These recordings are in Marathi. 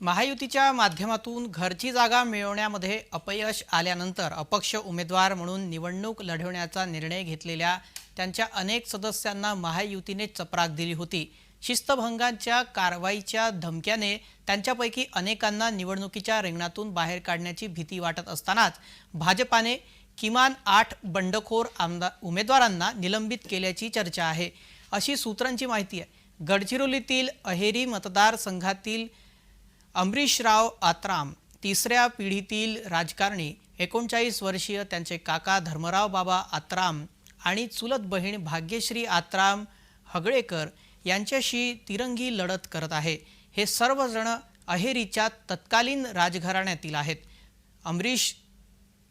महायुतीच्या माध्यमातून घरची जागा मिळवण्यामध्ये अपयश आल्यानंतर अपक्ष उमेदवार म्हणून निवडणूक लढवण्याचा निर्णय घेतलेल्या त्यांच्या अनेक सदस्यांना महायुतीने चपराक दिली होती. शिस्तभंगांच्या कारवाईच्या धमक्याने त्यांच्यापैकी अनेकांना निवडणुकीच्या रिंगणातून बाहेर काढण्याची भीती वाटत असतानाच भाजपाने किमान आठ बंडखोर आमदार उमेदवारांना निलंबित केल्याची चर्चा आहे. अशी सूत्रांची माहिती आहे. गडचिरोलीतील अहेरी मतदारसंघातील अमरीशराव आत्राम तिसऱ्या पिढीतील राजकारणी एकोणचाळीस वर्षीय त्यांचे काका धर्मराव बाबा आत्राम आणि चुलत बहीण भाग्यश्री आत्राम हगळेकर यांच्याशी तिरंगी लढत करत आहे. हे सर्वजण अहेरीच्या तत्कालीन राजघराण्यातील आहेत. अमरीश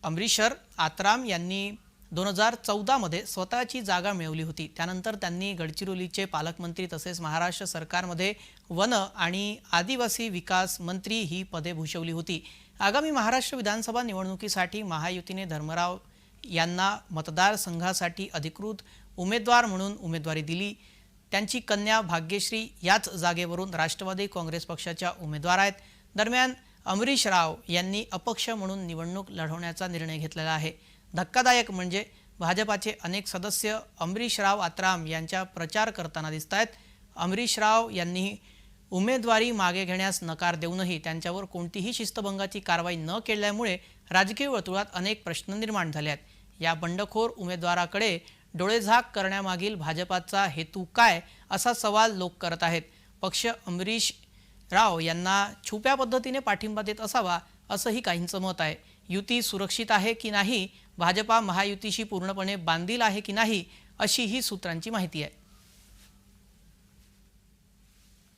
अमरीशर आत्राम यांनी दोन हजार चौदामध्ये स्वतःची जागा मिळवली होती. त्यानंतर त्यांनी गडचिरोलीचे पालकमंत्री तसेच महाराष्ट्र सरकारमध्ये वन आणि आदिवासी विकास मंत्री ही पदे भूषवली होती. आगामी महाराष्ट्र विधानसभा निवडणुकीसाठी महायुतीने धर्मराव यांना मतदारसंघासाठी अधिकृत उमेदवार म्हणून उमेदवारी दिली. त्यांची कन्या भाग्यश्री याच जागेवरून राष्ट्रवादी काँग्रेस पक्षाच्या उमेदवार आहेत. दरम्यान अमरीश राव यांनी अपक्ष म्हणून निवडणूक लढवण्याचा निर्णय घेतलेला आहे. धक्कादायक म्हणजे भाजपाचे अनेक सदस्य अमरीशराव आत्राम यांच्या प्रचार करताना दिसत आहेत अमरीशराव यांनी उमेदवारी मागे घेण्यास नकार देऊनही त्यांच्यावर कोणतीही शिस्तभंगाची कारवाई न केल्यामुळे राजकीय वर्तुळात अनेक प्रश्न निर्माण झाले आहेत या बंडखोर उमेदवाराकडे डोळेझाक करण्यामागील भाजपाचा हेतू काय असा सवाल लोक करत आहेत. पक्ष अमरीश राव यांना छुप्या पद्धतीने पाठिंबा देत असावा असंही काहींचं मत आहे. युती सुरक्षित आहे की नाही भाजपा महायुतीशी पूर्णपणे बांधील आहे की नाही अशी ही सूत्रांची माहिती आहे.